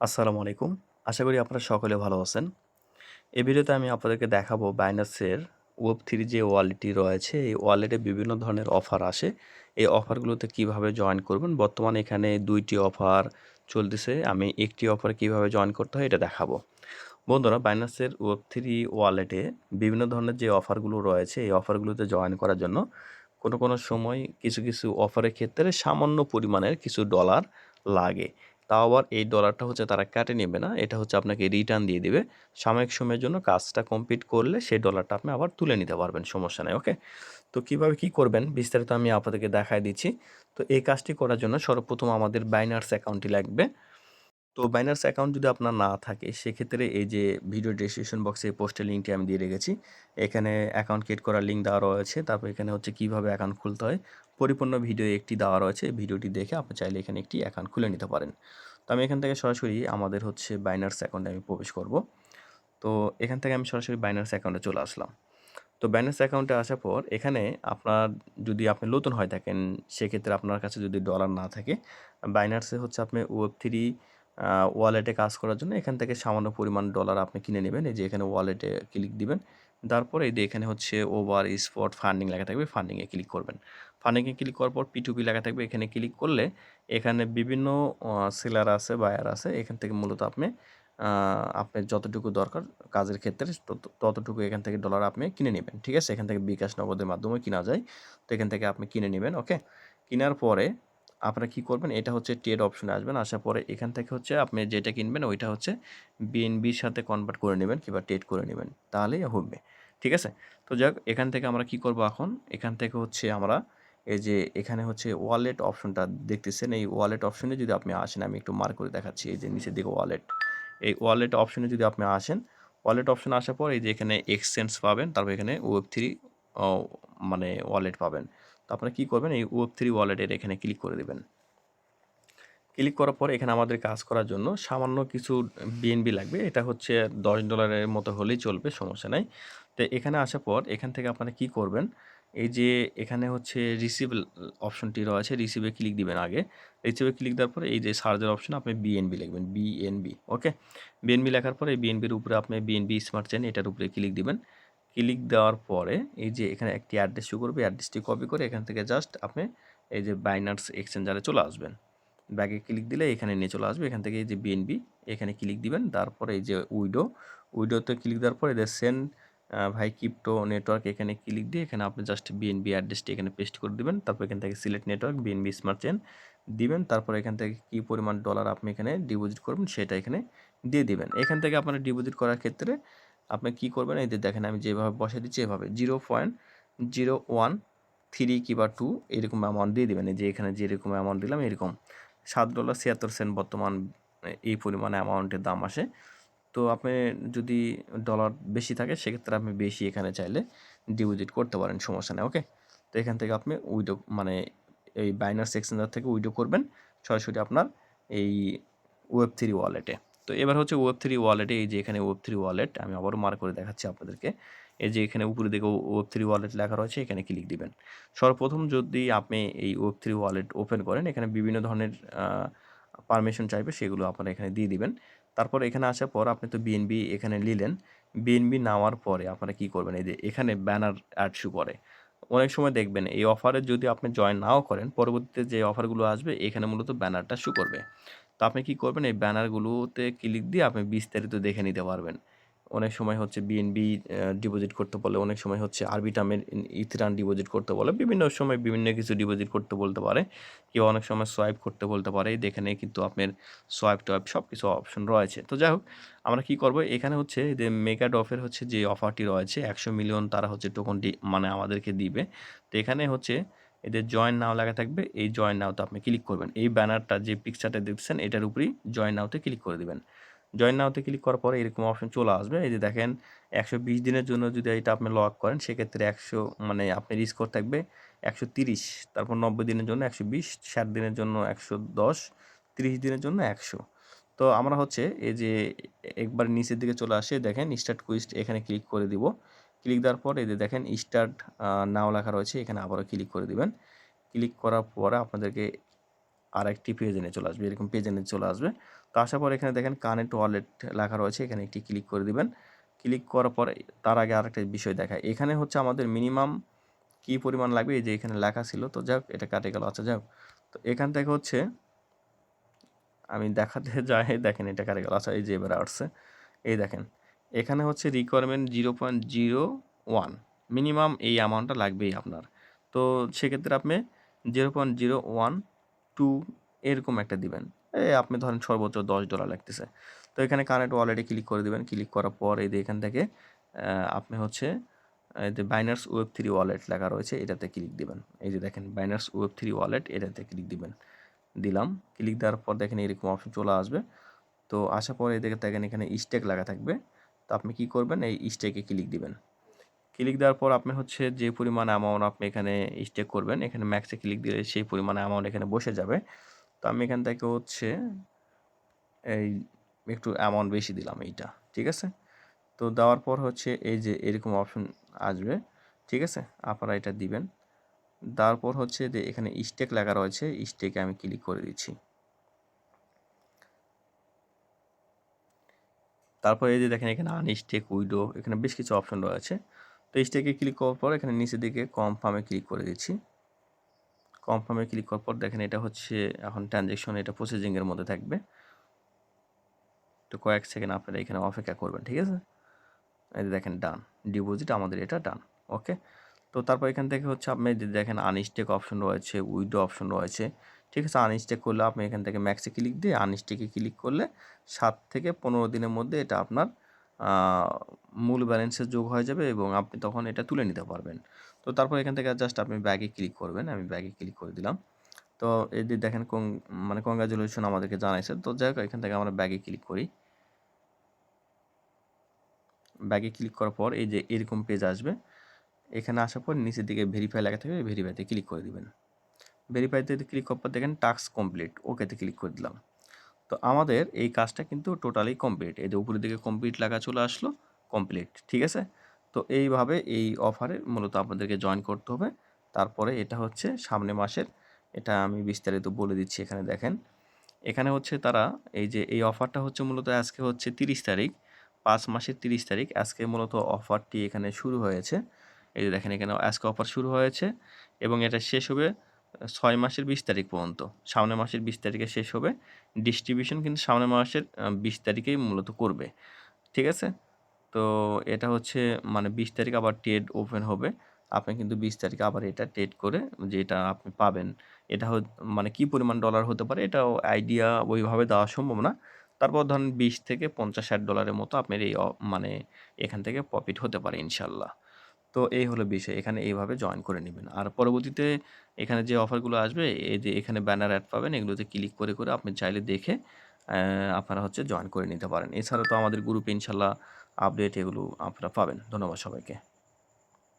আসসালামু আলাইকুম। আশা করি আপনারা সকলে ভালো আছেন। এই ভিডিওতে আমি আপনাদেরকে দেখাবো বাইনাসের ওয়েব থ্রি যে ওয়ালেটটি রয়েছে, এই ওয়ালেটে বিভিন্ন ধরনের অফার আসে। এই অফারগুলোতে কীভাবে জয়েন করবেন? বর্তমানে এখানে দুইটি অফার চলতেছে। আমি একটি অফারে কীভাবে জয়েন করতে হয় এটা দেখাবো। বন্ধুরা বাইনাসের ওয়েব থ্রি ওয়ালেটে বিভিন্ন ধরনের যে অফারগুলো রয়েছে, এই অফারগুলোতে জয়েন করার জন্য কোনো, কোনো সময় কিছু, কিছু অফারের ক্ষেত্রে সামান্য পরিমাণের কিছু ডলার লাগে। তাও আবার এই ডলারটা হচ্ছে তারা কেটে নেবে না। এটা হচ্ছে আপনাকে রিটার্ন দিয়ে দেবে সাময়িক সময়ের জন্য কাজটা কমপ্লিট করলে সেই ডলারটা আপনি আবার তুলে নিতে পারবেন, সমস্যা নেই ওকে? তো কীভাবে কি করবেন বিস্তারিত আমি আপনাদেরকে দেখায় দিচ্ছি। তো এই কাজটি করার জন্য সর্বপ্রথম আমাদের বাইনার্স অ্যাকাউন্টটি লাগবে। তো বাইনান্স অ্যাকাউন্ট যদি আপনার না থাকে, সেক্ষেত্রে এই যে ভিডিও ডেসক্রিপশন বক্সে পোস্টের লিঙ্কটি আমি দিয়ে রেখেছি। এখানে অ্যাকাউন্ট ক্রিয়েট করার লিঙ্ক দেওয়া রয়েছে। তারপর এখানে হচ্ছে কীভাবে অ্যাকাউন্ট খুলতে হয়, পরিপূর্ণ ভিডিও একটি দেওয়া রয়েছে। ভিডিওটি দেখে আপনি চাইলে এখানে একটি অ্যাকাউন্ট খুলে নিতে পারেন। তো আমি এখান থেকে সরাসরি আমাদের হচ্ছে বাইনান্স অ্যাকাউন্টে আমি প্রবেশ করব। তো এখান থেকে আমি সরাসরি বাইনান্স অ্যাকাউন্টে চলে আসলাম। তো বাইনান্স অ্যাকাউন্টে আসার পর এখানে আপনার যদি আপনি নতুন হয়ে থাকেন, সেক্ষেত্রে আপনার কাছে যদি ডলার না থাকে বাইনান্সে হচ্ছে আপনি Web3 আ ওয়ালেটে কাজ করার জন্য এখান থেকে সামান্য পরিমাণ ডলার আপনি কিনে নেবেন। এই যে এখানে ওয়ালেটে ক্লিক দিবেন। তারপরে এই যে এখানে হচ্ছে ওভার স্পট ফান্ডিং লেখা থাকবে, ফান্ডিং এ ক্লিক করবেন। ফান্ডিং এ ক্লিক করার পর পিটুপি লেখা থাকবে, এখানে ক্লিক করলে এখানে বিভিন্ন সেলার আছে, বায়ার আছে। এখান থেকে মূলত আপনি আপনার যতটুকু দরকার কাজের ক্ষেত্রে ততটুকু এখান থেকে ডলার আপনি কিনে নিবেন। ঠিক আছে? এখান থেকে বিকাশ নগদের মাধ্যমে কিনা যায়। তো এখান থেকে আপনি কিনে নেবেন ওকে? কেনার পরে আপনারা কি করবেন? এটা হচ্ছে ট্রেড অপশনে আসবেন। আসার পরে এখান থেকে হচ্ছে আপনি যেটা কিনবেন ওইটা হচ্ছে বিএনবির সাথে কনভার্ট করে নেবেন কিংবা টেড করে নেবেন তাহলেই হবে। ঠিক আছে? তো যাক এখান থেকে আমরা কি করব এখন? এখান থেকে হচ্ছে আমরা এই যে এখানে হচ্ছে ওয়ালেট অপশনটা দেখতেছেন। এই ওয়ালেট অপশনে যদি আপনি আসেন, আমি একটু মার্ক করে দেখাচ্ছি। এই যে নিচের দিকে ওয়ালেট। এই ওয়ালেট অপশনে যদি আপনি আসেন, ওয়ালেট অপশনে আসার পর এই যে এখানে এক্সচেঞ্জ পাবেন। তারপর এখানে ওয়েব থ্রি মানে ওয়ালেট পাবেন। তো আপনারা কী করবেন? এই ওয়েব থ্রি ওয়ালেটের এখানে ক্লিক করে দেবেন ক্লিক করার পর এখানে আমাদের কাজ করার জন্য সামান্য কিছু বিএনবি লাগবে। এটা হচ্ছে দশ ডলারের মতো হলেই চলবে, সমস্যা নাই। তো এখানে আসার পর এখান থেকে আপনারা কি করবেন? এই যে এখানে হচ্ছে রিসিভ অপশনটি রয়েছে, রিসিভ ক্লিক দিবেন আগে। রিসিভে ক্লিক দেওয়ার পরে এই যে সার্চের অপশনে আপনি বিএনবি লিখবেন, বিএনবি। ওকে? বিএনবি লেখার পরে এই বিএনবির উপরে আপনি বিএনবি স্মার্ট চেন এটার উপরে ক্লিক দিবেন। ক্লিক দেওয়ার পরে এই যে এখানে একটি অ্যাড্রেস শো করবে, অ্যাড্রেসটি কপি করে এখান থেকে জাস্ট আপনি এই যে বাইনার্স এক্সচেঞ্জারে চলে আসবেন। ব্যাগে ক্লিক দিলে এখানে নিয়ে চলে আসবে। এখান থেকে এই যে বিএনবি এখানে ক্লিক দিবেন। তারপরে এই যে উইডো, উইডোতে ক্লিক দেওয়ার পরে যে সেন্ড ভাই ক্রিপ্টো নেটওয়ার্ক এখানে ক্লিক দিয়ে এখানে আপনি জাস্ট বিএনবি অ্যাড্রেসটি এখানে পেস্ট করে দিবেন। তারপর এখান থেকে select network BNB smart chain দিবেন। তারপর এখান থেকে কি পরিমাণ ডলার আপনি এখানে ডিপোজিট করবেন সেটা এখানে দিয়ে দিবেন। এখান থেকে আপনার ডিপোজিট করার ক্ষেত্রে আপনি কি করবেন? যে দেখেন আমি যেভাবে বসায় দিচ্ছি এভাবে 0.013 কিংবা টু এরকম অ্যামাউন্ট দিয়ে দেবেন যে এখানে যেরকম অ্যামাউন্ট দিলাম এরকম। $7.76 বর্তমান এই পরিমাণে অ্যামাউন্টের দাম আসে। তো আপনি যদি ডলার বেশি থাকে সেক্ষেত্রে আপনি বেশি এখানে চাইলে ডিপোজিট করতে পারেন, সমস্যা নেই ওকে? তো এখান থেকে আপনি উইডো মানে এই বাইনান্স এক্সচেঞ্জার থেকে উইডো করবেন সরাসরি আপনার এই ওয়েব থ্রি ওয়ালেটে। তো এবার হচ্ছে ওয়েব থ্রি ওয়ালেটে এই যে এখানে ওয়েব থ্রি ওয়ালেট আমি আবারও মার করে দেখাচ্ছি আপনাদেরকে। এই যে এখানে উপরের দিকে Web3 ওয়ালেট লেখা রয়েছে, এখানে ক্লিক দিবেন। সর্বপ্রথম যদি আপনি এই ওয়েব থ্রি ওয়ালেট ওপেন করেন, এখানে বিভিন্ন ধরনের পারমিশন চাইবে, সেগুলো আপনারা এখানে দিয়ে দিবেন। তারপর এখানে আসার পর আপনি তো বিএনবি এখানে নিলেন। বিএনবি নেওয়ার পরে আপনারা কি করবেন? এই যে এখানে ব্যানার অ্যাড শো করে। অনেক সময় দেখবেন এই অফারে যদি আপনি জয়েন নাও করেন, পরবর্তীতে যে অফারগুলো আসবে, এখানে মূলত ব্যানারটা শু করবে। তো আপনি কি করবেন? এই ব্যানারগুলোতে ক্লিক দিয়ে আপনি বিস্তারিত দেখে নিতে পারবেন। অনেক সময় হচ্ছে বিএনবি ডিপোজিট করতে বলে, অনেক সময় হচ্ছে আরবিটামের ইথেরান ডিপোজিট করতে বলে। বিভিন্ন সময় বিভিন্ন কিছু ডিপোজিট করতে বলতে পারে। কেউ অনেক সময় সোয়াইপ করতে বলতে পারে। এখানে কিন্তু আপনার সোয়াইপ-টোয়াইপ সব কিছু অপশন রয়েছে। তো যাই হোক আমরা কি করব? এখানে হচ্ছে যে মেগা ডফের হচ্ছে যে অফারটি রয়েছে 100 মিলিয়ন তারা হচ্ছে টোকনটি মানে আমাদেরকে দিবে। তো এখানে হচ্ছে এদের জয়েন নাও লেখা থাকবে। এই জয়েন নাওতে আপনি ক্লিক করবেন। এই ব্যানারটা যে পিকচারটা দেখছেন এটার উপরেই জয়েন নাওতে ক্লিক করে দেবেন জয়েন নাওতে ক্লিক করার পরে এরকম অপশন চলে আসবে। এই যে দেখেন 120 দিনের জন্য যদি এটা আপনি লক করেন, সেক্ষেত্রে 100 মানে আপনার স্কোর থাকবে 130 তারপর 90 দিনের জন্য 120 60 দিনের জন্য 110 30 দিনের জন্য 100 তো আমরা হচ্ছে এই যে একবার নিচের দিকে চলে আসে, দেখেন স্টার্ট কুইজ এখানে ক্লিক করে দিব। ক্লিক দেওয়ার পর যে দেখেন স্টার্ট নাও লেখা রয়েছে, এখানে আবারও ক্লিক করে দিবেন। ক্লিক করার পরে আপনাদেরকে আর একটি পেজে নিয়ে চলে আসবে, এরকম পেজে নিয়ে চলে আসবে। তো আসার পর এখানে দেখেন কানেক্ট ওয়ালেট লেখা রয়েছে, এখানে একটি ক্লিক করে দিবেন। ক্লিক করার পর তার আগে আরেকটা বিষয় দেখায়। এখানে হচ্ছে আমাদের মিনিমাম কী পরিমাণ লাগবে? এই যে এখানে লেখা ছিল, তো যাক এটা কাটে গেল। আচ্ছা যাক তো এখান থেকে হচ্ছে আমি দেখাতে যাই, দেখেন এটা কাটে গেল। আচ্ছা এই যে এবারে আসছে। এই দেখেন এখানে হচ্ছে requirement zero point zero one minimum এই অ্যামাউন্টটা লাগবেই আপনার। তো সেক্ষেত্রে আপনি zero point zero one two এরকম একটা দিবেন। এই আপনি ধরেন সর্বোচ্চ দশ ডলার লাগতেছে। তো এখানে কানেক্ট ওয়ালেটে ক্লিক করে দিবেন। ক্লিক করার পর এই এখান থেকে আপনি হচ্ছে, এই যে বাইনার্স ওয়েব থ্রি ওয়ালেট লেখা রয়েছে, এটাতে ক্লিক দিবেন। এই যে দেখেন বাইনার্স ওয়েব থ্রি ওয়ালেট এটাতে ক্লিক দিবেন। দিলাম। ক্লিক দেওয়ার পর দেখেন এরকম অপশন চলে আসবে। তো আসার পর এদিকে দেখেন এখানে স্টেক লাগা থাকবে। তো আপনি কি করবেন? এই স্টেকে ক্লিক দিবেন। ক্লিক দেওয়ার পর আপনি হচ্ছে যে পরিমাণ অ্যামাউন্ট আপনি এখানে স্টেক করবেন, এখানে ম্যাক্সে ক্লিক দিলে সেই পরিমাণ অ্যামাউন্ট এখানে বসে যাবে। তো আমি এখান থেকে হচ্ছে এই একটু অ্যামাউন্ট বেশি দিলাম এইটা, ঠিক আছে? তো দেওয়ার পর হচ্ছে এই যে এরকম অপশন আসবে, ঠিক আছে? আপনারা এটা দিবেন। তারপর হচ্ছে যে এখানে স্টেক লেখা রয়েছে স্টেকে আমি ক্লিক করে দিচ্ছি। তারপর এই যে দেখেন এখানে আনস্টেক উইডো, এখানে বেশ কিছু অপশন রয়েছে। তো স্টেকে ক্লিক করার পর এখানে নিচের দিকে কনফার্মে ক্লিক করে দিচ্ছি। কনফার্মে ক্লিক করার পর দেখেন এটা হচ্ছে এখন ট্রানজ্যাকশন এটা প্রসেসিংয়ের মধ্যে থাকবে। তো কয়েক সেকেন্ড আপনারা এখানে অপেক্ষা করবেন, ঠিক আছে? এই দেখেন ডান ডিপোজিট আমাদের এটা ডান ওকে তো তারপর এখান থেকে হচ্ছে আপনি দেখেন আনস্টেক অপশন রয়েছে, উইডো অপশন রয়েছে। ঠিক আছে আনস্টেক করলে আপনি এখান থেকে ম্যাক্সে ক্লিক দিয়ে আনস্টেকে ক্লিক করলে সাত থেকে পনেরো দিনের মধ্যে এটা আপনার মূল ব্যালেন্সে যোগ হয়ে যাবে এবং আপনি তখন এটা তুলে নিতে পারবেন। তো তারপর এখান থেকে জাস্ট আপনি ব্যাগে ক্লিক করবেন, আমি ব্যাগে ক্লিক করে দিলাম। তো এই দেখেন কং মানে কংগ্রাচুলেশন আমাদেরকে জানাইছে, তো যাই হোক, এখান থেকে আমরা ব্যাগে ক্লিক করি। ব্যাগে ক্লিক করার পর এই যে এরকম পেজ আসবে, এখানে আসার পর নিচের দিকে ভেরিফাই লেখা থাকবে ভেরিফাইতে ক্লিক করে দিবেন। ভেরিফাইতে যদি ক্লিক করার পর দেখেন টাস্ক কমপ্লিট ওকেতে ক্লিক করে দিলাম। তো আমাদের এই কাজটা কিন্তু টোটালি কমপ্লিট এই যে উপরের দিকে কমপ্লিট লেখা চলে আসলো কমপ্লিট ঠিক আছে? তো এইভাবে এই অফারে মূলত আপনাদেরকে জয়েন করতে হবে। তারপরে এটা হচ্ছে সামনে মাসের, এটা আমি বিস্তারিত বলে দিচ্ছি এখানে দেখেন। এখানে হচ্ছে তারা এই যে এই অফারটা হচ্ছে মূলত আজকে হচ্ছে তিরিশ তারিখ, পাঁচ মাসের তিরিশ তারিখ, আজকে মূলত অফারটি এখানে শুরু হয়েছে। এই যে দেখেন এখানে আজকে অফার শুরু হয়েছে এবং এটা শেষ হবে ছয় মাসের বিশ তারিখ পর্যন্ত। সামনের মাসের বিশ তারিখে শেষ হবে। ডিস্ট্রিবিউশন কিন্তু সামনের মাসের বিশ তারিখেই মূলত করবে। ঠিক আছে? তো এটা হচ্ছে মানে বিশ তারিখ আবার টেড ওপেন হবে। আপনি কিন্তু বিশ তারিখে আবার এটা টেড করে যেটা আপনি পাবেন। এটা মানে কি পরিমাণ ডলার হতে পারে এটাও আইডিয়া ওইভাবে দেওয়া সম্ভব না। তারপর ধরেন বিশ থেকে পঞ্চাশ ষাট ডলারের মতো আপনার এই মানে এখান থেকে প্রফিট হতে পারে ইনশাল্লাহ। তো এই হলো বিষয়। এখানে এইভাবে জয়েন করে নেবেন। আর পরবর্তীতে এখানে যে অফারগুলো আসবে, এই যে এখানে ব্যানার অ্যাড পাবেন, এগুলোতে ক্লিক করে করে আপনি চাইলে দেখে আপনারা হচ্ছে জয়েন করে নিতে পারেন। এছাড়া তো আমাদের গ্রুপে ইনশাল্লাহ আপডেট এগুলো আপনারা পাবেন। ধন্যবাদ সবাইকে।